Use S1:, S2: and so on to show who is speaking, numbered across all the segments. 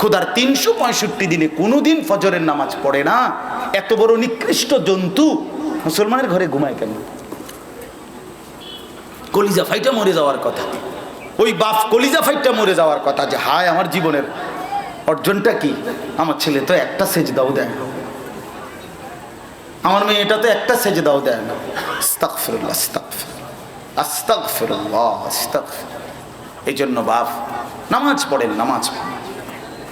S1: খোদার তিনশো পঁয়ষট্টি দিনে কোনো দিন ফজরের নামাজ পড়ে না। এত বড় নিকৃষ্ট জন্তু। মুসলমানের ঘরে ঘুমায় কেন? কলিজা ফাইটা মরে যাওয়ার কথা। ওই বাপ কলিজা ফাইটা মরে যাওয়ার কথা যে, হায় আমার জীবনের অর্জনটা কি? আমার ছেলে তো একটা সেজ দাও দেয় না। আমার মেয়েটা তো একটা সেজ দাও দেয় না। এই জন্য বাপ, নামাজ পড়েন নামাজ পড়েন।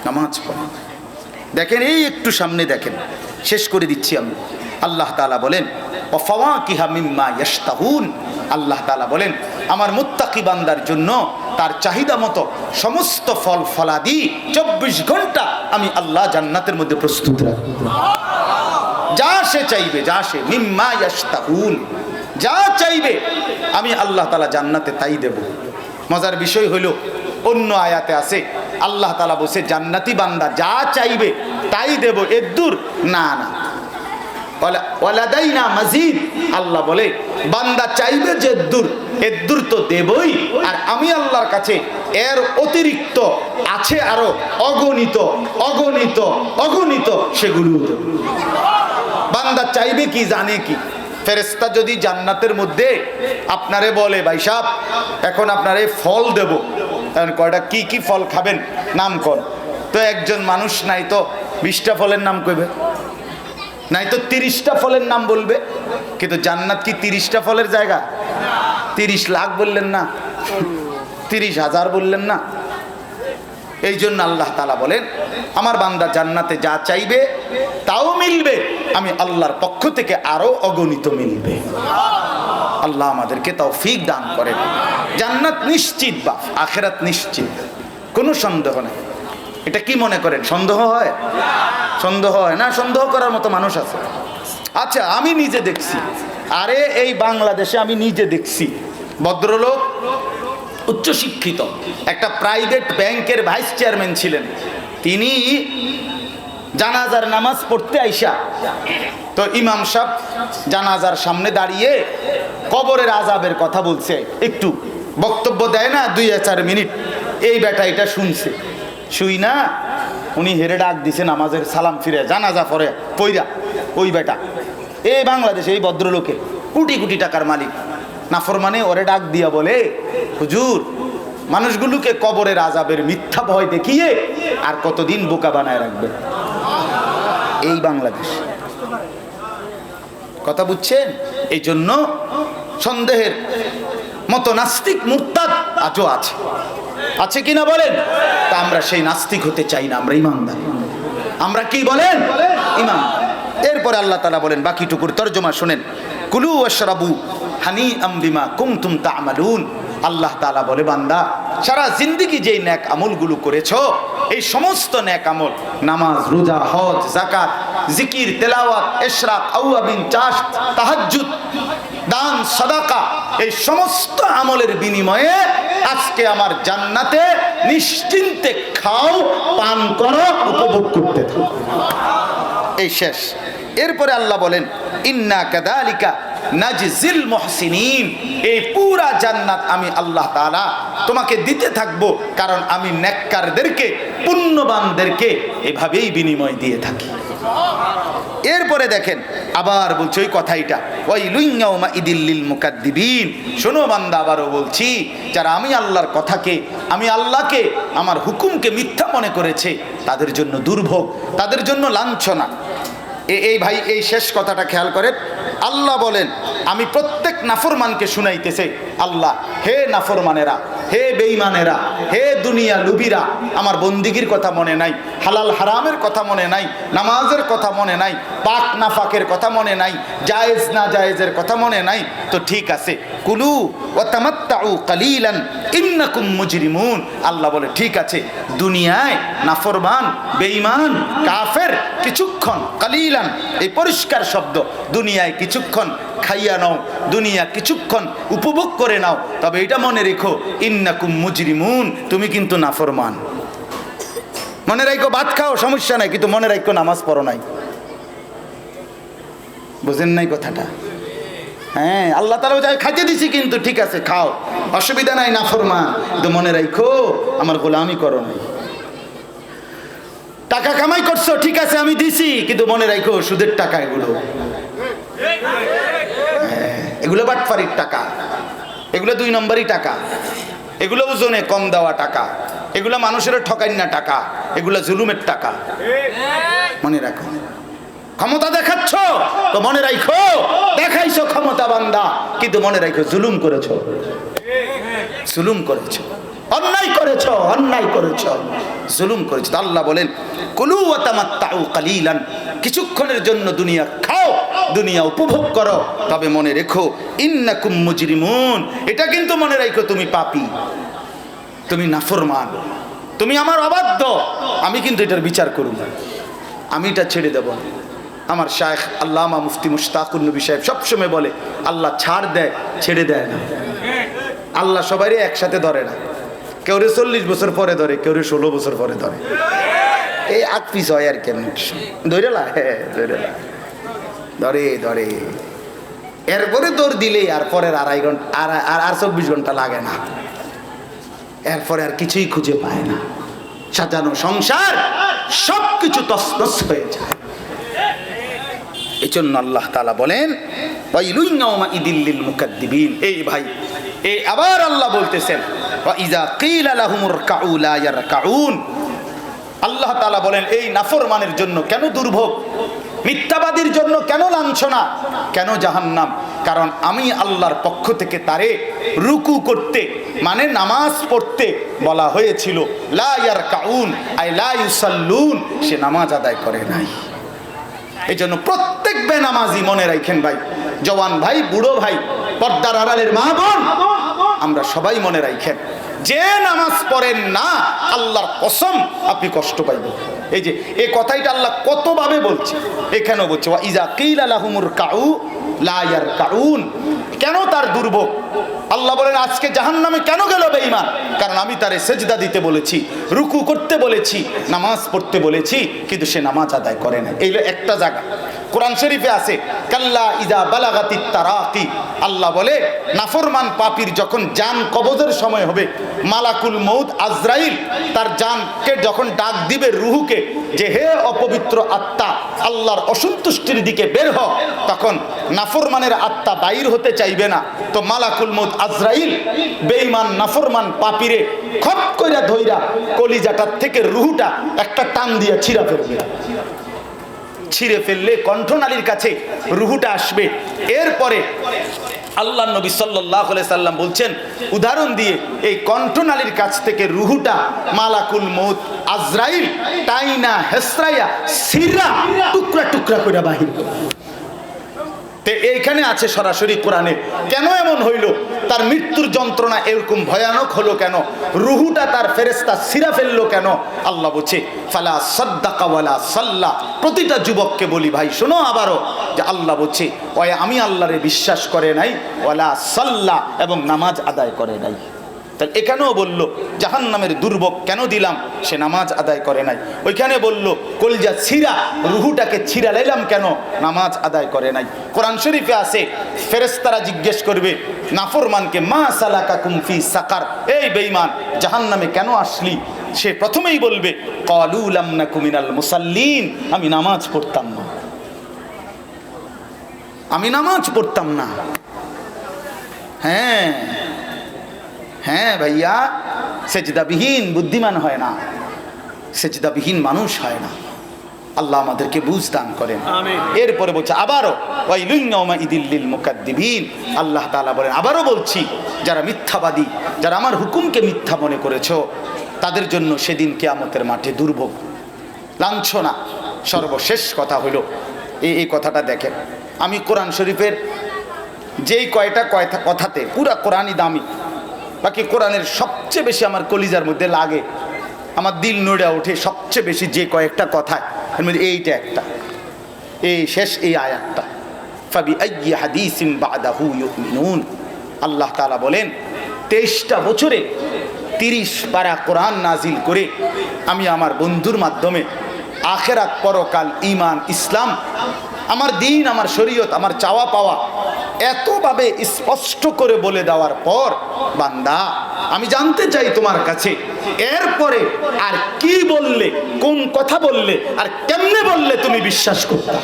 S1: নামাজ পড়েন দেখেন, এই একটু সামনে দেখেন। শেষ করে দিচ্ছি আমি। আল্লাহ তালা বলেন, অফাওয়াকিহা মিম্মা ইয়াশতাহুন। আল্লাহ তালা বলেন, আমার মুত্তাকি বান্দার জন্য তার চাহিদা মতো সমস্ত ফল ফলাদি চব্বিশ ঘণ্টা আমি আল্লাহ জান্নাতের মধ্যে প্রস্তুত রাখি যা সে চাইবে, যা সে, মিম্মা ইয়াশতাহুন। যা চাইবে, আমি আল্লাহ তালা জান্নাতে তাই দেব। মজার বিষয় হইল অন্য আয়াতে আছে আল্লাহ তালা বসে জান্নাতি বান্দা যা চাইবে তাই দেব। এদ্দুর না না। ওয়ালা- ওয়ালাদাইনা মাজিদ। আল্লাহ বলে, বান্দা চাইবে যে দূর। এদ্দুর তো দেবই। আর আমি আল্লাহর কাছে এর অতিরিক্ত আছে আরও অগণিত অগণিত অগণিত সেগুলো বান্দা চাইবে কি, জানে কি? ফেরেস্তা যদি জান্নাতের মধ্যে আপনারে বলে, ভাই সাহ এখন আপনারে ফল দেব। এখন কয়টা? কি কি ফল খাবেন? নাম কর তো একজন মানুষ নাই তো, বিশটা ফলের নাম কইবে? নাই তো তিরিশটা ফলের নাম বলবে। কিন্তু জান্নাত কি তিরিশটা ফলের জায়গা? তিরিশ লাখ বললেন না। তিরিশ হাজার বললেন না। এই জন্য আল্লাহ তালা বলেন, আমার বান্দা জান্নাতে যা চাইবে, তাও মিলবে। আমি আল্লাহর পক্ষ থেকে আরও অগণিত মিলবে। আল্লাহ আমাদেরকে তাও ফিক দান করেন। জান্নাত নিশ্চিত বা আখেরাত নিশ্চিত। কোনো সন্দেহ নেই। এটা কি মনে করেন? সন্দেহ হয়? সন্দেহ হয় না? সন্দেহ করার মতো মানুষ আছে। আচ্ছা আমি নিজে দেখছি। আরে, এই বাংলাদেশে আমি নিজে দেখছি। ভদ্রলোক উচ্চশিক্ষিত, একটা প্রাইভেট ব্যাংকের ভাইস চেয়ারম্যান ছিলেন। তিনি জানাজার নামাজ পড়তে আইসা, তো ইমাম সাহেব জানাজার সামনে দাঁড়িয়ে কবরের আজাবের কথা বলছে। একটু বক্তব্য দেয় না দুই চার মিনিট। এই বেটা এটা শুনছে। শুই না, উনি হেরে ডাক দিছে নামাজের সালাম ফিরে, জানাজা পরে পইরা ওই বেটা। এই বাংলাদেশে, এই ভদ্রলোকে কোটি কোটি টাকার মালিক। নাফরমানে ওরে ডাক দিয়া বলে, হুজুর, মানুষগুলোকে কবরের আজাবের মিথ্যা ভয় দেখিয়ে আর কতদিন বোকা বানায় রাখবে? এই বাংলাদেশ। কথা বুঝছেন? এই জন্য সন্দেহের মতো নাস্তিক মুক্তাদ আজও আছে। আছে কিনা বলেন? তা আমরা সেই নাস্তিক হতে চাই না, আমরা ইমানদার। আমরা কি বলেন? ইমান এরপরে আল্লাহ তালা বলেন, বাকিটুকুর তর্জমা শোনেন। কুলু অশরাবু হানি আম্বিমা কুমতুম তামালুন। আল্লাহ তালা বলে, বান্দা, সারা জিন্দিগি যেই ন্যাক আমলগুলো করেছ, এই সমস্ত ন্যাক আমল, নামাজ, রোজা, হজ জাকাত জিকির, তেলাওয়াত এশরাক আউয়াবিন, চাষ, তাহাজ্জুদ দান, সাদাকা, এই সমস্ত আমলের বিনিময়ে আজকে আমার জান্নাতে নিশ্চিন্তে খাও, পান করো, উপভোগ করতে এই শেষ। এরপরে আল্লাহ বলেন, ইন্না কাদালিকা নাজিল মুহসিনিন। এই পুরা জান্নাত আমি আল্লাহ তাআলা তোমাকে দিতে থাকব, কারণ আমি নেককারদেরকে, পুণ্যবানদেরকে এভাবেই বিনিময় দিয়ে থাকি। এরপরে দেখেন, আবার বলছি ওই কথাইটা ওই লুইঙ্গাউমা ইদিল্লিল মুকাদ্দিবিন। শোনো বান্দা, আবারও বলছি, যারা আমি আল্লাহর কথাকে, আমি আল্লাহকে, আমার হুকুমকে মিথ্যা মনে করেছে, তাদের জন্য দুর্ভোগ, তাদের জন্য লাঞ্ছনা। এই ভাই, এই শেষ কথাটা খেয়াল করেন, আল্লাহ বলেন, আমি প্রত্যেক নাফরমানকে শুনাইতেছে, আল্লাহ, হে নাফরমানেরা, হে বেঈমানেরা, হে দুনিয়া লুবিরা, আমার বন্দিগির কথা মনে নাই হালাল হারামের কথা মনে নাই, নামাজের কথা মনে নাই, পাক না নাফাকের কথা মনে নাই, জায়েজ না জায়েজের কথা মনে নাই, তো ঠিক আছে। কুলু ও তামাত্তাউ কালিলান, ইন্নাকুম মুজরিমুন। আল্লাহ বলে, ঠিক আছে, দুনিয়ায় নাফরমান, বেঈমান, কাফের কিছুক্ষণ, কালিলান, এই পরিষ্কার শব্দ, দুনিয়ায় কিছুক্ষণ খাইয়া নাও, দুনিয়া কিছুক্ষণ উপভোগ করে নাও, তবে এটা মনে রেখো, ইন্নাকুম মুজরিমুন, তুমি কিন্তু নাফরমান। মনে রাখো ভাত খাও সমস্যা নাই কিন্তু মনে রাখো নামাজ পড়ো নাই। বুঝেন নাই কথাটা? হ্যাঁ আল্লাহ তালা যাই খাইতে দিছি কিন্তু ঠিক আছে খাও। অসুবিধা নাই নাফরমান। কিন্তু মনে রাখো আমার গোলামি করো নাই। টাকা কামাই করছ ঠিক আছে আমি দিছি কিন্তু মনে রাখো সুদের টাকা এগুলো। হ্যাঁ, এগুলো বাটফারির টাকা। এগুলো দুই নম্বরই টাকা। এগুলো ওজনে কম দেওয়া টাকা। এগুলো মানুষের ঠকাই না টাকা। এগুলো জুলুমের টাকা। মনে রাখো। ক্ষমতা দেখাচ্ছ, তো মনে রাখো দেখাইছো ক্ষমতা বান্দা, কিন্তু মনে রাখো জুলুম করেছ। জুলুম করেছ। অন্যায় করেছ অন্যায় করেছ। জুলুম করেছ। আল্লাহ বলেন, কুলু কালিলান। কিছুক্ষণের জন্য দুনিয়া খাও। দুনিয়া উপভোগ করো। তবে মনে রেখো, ইন্নাকুম মুজরিমুন। এটা কিন্তু মনে রাখো তুমি পাপি। তুমি নাফরমান। তুমি আমার অবাধ্য। আমি কিন্তু এটার বিচার করব আমি এটা ছেড়ে দেব আমার শায়েখ আল্লামা মুফতি মুশতাকুল নবী সাহেব সবসময় বলে, আল্লাহ ছাড় দেয়, ছেড়ে দেয় না। আল্লাহ সবারই একসাথে ধরে না। কেউ রে চল্লিশ বছর পরে ধরে, কেউ রে ষোলো বছর পরে ধরে। এই আগ পিস হয় আর কেন ধরে লা? হ্যাঁ ধরে লা। ধরে ধরে। এরপরে দৌড় দিলেই আর পরের আড়াই ঘণ্টা, আর, আর- চব্বিশ ঘণ্টা লাগে না। এরপরে আর কিছুই খুঁজে পায় না। সাজানো সংসার সব কিছু তসনস হয়ে যায়। এই জন্য আল্লাহ তালা বলেন এই ভাই এই আবার আল্লাহ বলতেছেন আল্লাহ বলেন, এই নাফরমানের জন্য কেন দুর্ভোগ? মিথ্যাবাদীর জন্য কেন লাঞ্ছনা? কেন জাহান্নাম? কারণ আমি আল্লাহর পক্ষ থেকে তারে রুকু করতে মানে নামাজ পড়তে বলা হয়েছিল, লা ইয়ার কাউন আই লা ইউসাল্লুন, সে নামাজ আদায় করে নাই। এই জন্য প্রত্যেক বেনামাজি মনে রাখেন ভাই, জওয়ান ভাই, বুড়ো ভাই, পর্দার আড়ালের মা বোন, আমরা সবাই মনে রাখেন। যে নামাজ পড়েন না, আল্লাহর কসম আপনি কষ্ট পাইবেন। এই যে, এ কথাইটা আল্লাহ কতভাবে বলছে? এখানেও বলছে? ইজা কিল আলাহমুর কাউ লায়ার কাউন কেন তার দুর্ভোগ? আল্লাহ বলেন, আজকে জাহান্নামে কেন গেল বেঈমান? কারণ আমি তারে সেজদা দিতে বলেছি, রুকু করতে বলেছি, নামাজ পড়তে বলেছি, কিন্তু সে নামাজ আদায় করে না এই একটা জায়গা। কোরআন শরীফে আছে, কাল্লা ইদা বালাগাতি তারাকি। আল্লাহ বলে, নাফরমান পাপির যখন জান কবজের সময় হবে, মালাকুল মৌদ আজরাইল, তার জানকে যখন ডাক দিবে রুহুকে, যে হে অপবিত্র আত্মা, আল্লাহর অসন্তুষ্টির দিকে বের হ, তখন নাফরমানের আত্মা বাইর হতে চাইবে না। তো মালাকুল ছিঁড়া ফেললে কণ্ঠনালীর কাছে রুহুটা আসবে এরপরে আল্লাহ নবী সাল্লাম বলছেন, উদাহরণ দিয়ে এই কণ্ঠনালীর কাছ থেকে রুহুটা মালাকুল মৌত আজরাইল টাইনা হেসরাইয়া সিরা টুকরা টুকরা করে বাহির। তে এইখানে আছে সরাসরি কোরআনে। কেন এমন হইল? তার মৃত্যুর যন্ত্রণা এরকম ভয়ানক হলো কেন? রুহুটা তার ফেরেস্তা সিরা ফেলল কেন? আল্লাহ বলছে, ফালা সদ্দাকাওয়ালা সাল্লা। প্রতিটা যুবককে বলি, ভাই, শোনো আবারও। যে আল্লাহ বলছে, ওয়া, আমি আল্লাহরে বিশ্বাস করে নাই, ওয়ালা সাল্লা এবং নামাজ আদায় করে নাই। তাহলে এখানেও বলল জাহান নামের দুর্ভোগ কেন দিলাম? সে নামাজ আদায় করে নাই। ওইখানে বলল, কলজা ছিঁড়া, রুহুটাকে ছিঁড়া লাইলাম কেন? নামাজ আদায় করে নাই। কোরআন শরীফে আছে ফেরেস্তারা জিজ্ঞেস করবে, নাফরমানকে, মা সালাকা কুমফি সাকার? এই বেঈমান জাহান নামে কেন আসলি? সে প্রথমেই বলবে কলুলাম না কুমিনাল মুসাল্লিন, আমি নামাজ পড়তাম না। আমি নামাজ পড়তাম না। হ্যাঁ। হ্যাঁ ভাইয়া সেজদাবিহীন বুদ্ধিমান হয় না সেজদাবিহীন মানুষ হয় না। আল্লাহ আমাদেরকে বুঝ দান করেন। এরপরে বলছে আবারও ইদিল্লিল মুকাদ্দিবিন। আল্লাহ তাআলা বলেন আবারও বলছি যারা মিথ্যাবাদী যারা আমার হুকুমকে মিথ্যা মনে করেছ তাদের জন্য সেদিন কেয়ামতের মাঠে দুর্ভোগ লাঞ্ছনা। সর্বশেষ কথা হলো এই এই কথাটা দেখেন। আমি কোরআন শরীফের যেই কয়টা কয়টা কথাতে পুরা কোরআনই দামি। বাকি কোরআনের সবচেয়ে বেশি আমার কলিজার মধ্যে লাগে। আমার দিল নড়ে ওঠে সবচেয়ে বেশি যে কয়েকটা কথায় এইটা একটা। এই শেষ এই আয়াতটা। ফাবি আইয়ি হাদিসিম বাদাহু ইউমিনুন। আল্লাহ তাআলা বলেন, তেইশটা বছরে তিরিশ পারা কোরআন নাজিল করে আমি আমার বন্ধুর মাধ্যমে আখেরাত পরকাল ইমান, ইসলাম আমার দিন, আমার শরীয়ত, আমার চাওয়া পাওয়া এতভাবে স্পষ্ট করে বলে দেওয়ার পর, বান্দা, আমি জানতে চাই তোমার কাছে, এরপরে আর কি বললে, কোন কথা বললে, আর কেমনে বললে তুমি বিশ্বাস করতে?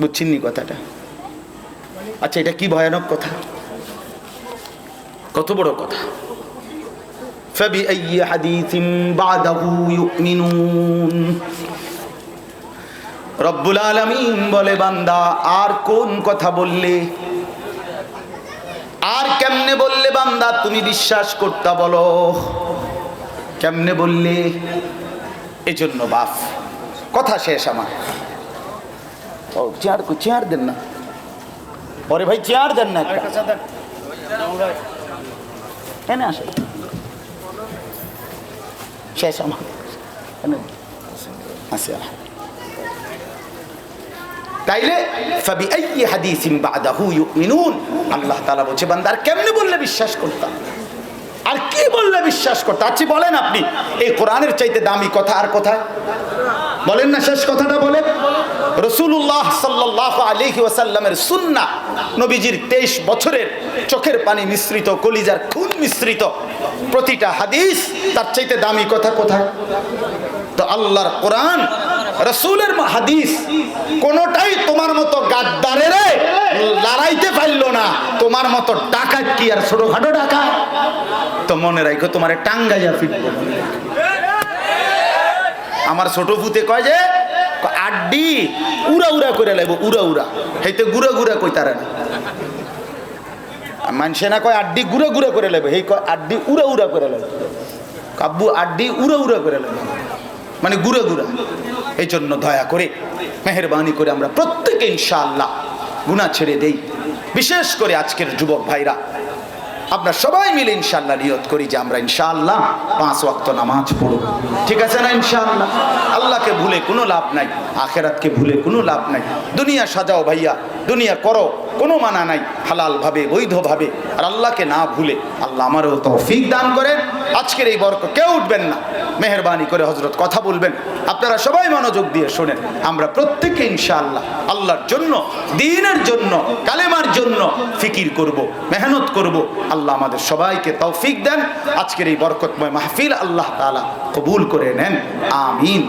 S1: বুঝছিনি কথাটা? আচ্ছা এটা কি ভয়ানক কথা? কত বড় কথা? فبأي حديث بعده يؤمنون রব্বুল আলমিন বলে বান্দা আর কোন কথা বললে আর কেমনে বললে বান্দা তুমি বিশ্বাস করতা বলো কেমনে বললে এই জন্য বাপ কথা শেষ আমার ও চেয়ার চেয়ার দেন না পরে ভাই চেয়ার দেন না একটা এনে আসে শেষ আমার। এনে আলহামদুলিল্লাহ। তাইলে আল্লাহ তালা বলছে, বান্দার কেমনে বললে বিশ্বাস করতাম? আর কি বললে বিশ্বাস করতে আচ্ছা বলেন আপনি, এই কোরআনের চাইতে দামি কথা আর কোথায়? বলেন না, শেষ কথাটা বলে রসুল্লাহ সাল্লাহ আলহি ওয়াসাল্লামের সুন্না নবীজির তেইশ বছরের চোখের পানি মিশ্রিত, কলিজার খুন মিশ্রিত প্রতিটা হাদিস তার চাইতে দামি কথা কোথায়? তো আল্লাহর কোরআন, রসুলের হাদিস কোনোটাই তোমার মতো গাদ্দারের লড়াইতে পারল না। তোমার মতো ডাকাত কি আর ছোটখাটো ডাকা তো মনে রাখো তোমার টাঙ্গাইয়া ফিরবো। আমার ছোট ভূতে কয় যে আড্ডি উড়া উড়া করে লাগব উড়া উড়া। হেইতে গুড়া গুড়া কই তারা না। মানুষে না কয় আড্ডি গুড়া গুড়া করে লাগবে হেই কয় আড্ডি উড়া উড়া করে লাগবে কাব্বু আড্ডি উড়া উড়া করে লাগবে মানে গুড়া গুড়া। এই জন্য দয়া করে, মেহরবানি করে আমরা প্রত্যেকে ইনশাআল্লাহ গুণা ছেড়ে দেই। বিশেষ করে আজকের যুবক ভাইরা। আমরা সবাই মিলে ইনশাল্লাহ নিয়ত করি যে আমরা ইনশাআল্লাহ পাঁচ ওয়াক্ত নামাজ পড়ব। ঠিক আছে না ইনশাআল্লাহ? আল্লাহকে ভুলে কোনো লাভ নাই, আখেরাতকে ভুলে কোনো লাভ নাই। দুনিয়া সাজাও ভাইয়া, দুনিয়া করো, কোনো মানা নাই, হালালভাবে, বৈধভাবে। আর আল্লাহকে না ভুলে আল্লাহ আমারও তৌফিক দান করেন। আজকের এই বরক কেউ উঠবেন না। মেহরবানি করে হজরত কথা বলবেন। আপনারা সবাই মনোযোগ দিয়ে শোনেন। আমরা প্রত্যেকে ইনশাআল্লাহ আল্লাহর জন্য, দিনের জন্য, কালেমার জন্য ফিকির করব, মেহনত করব। আল্লাহ আমাদের সবাইকে তৌফিক দেন। আজকের এই বরকতময় মাহফিল আল্লাহ তাআলা কবুল করে নেন। আমিন।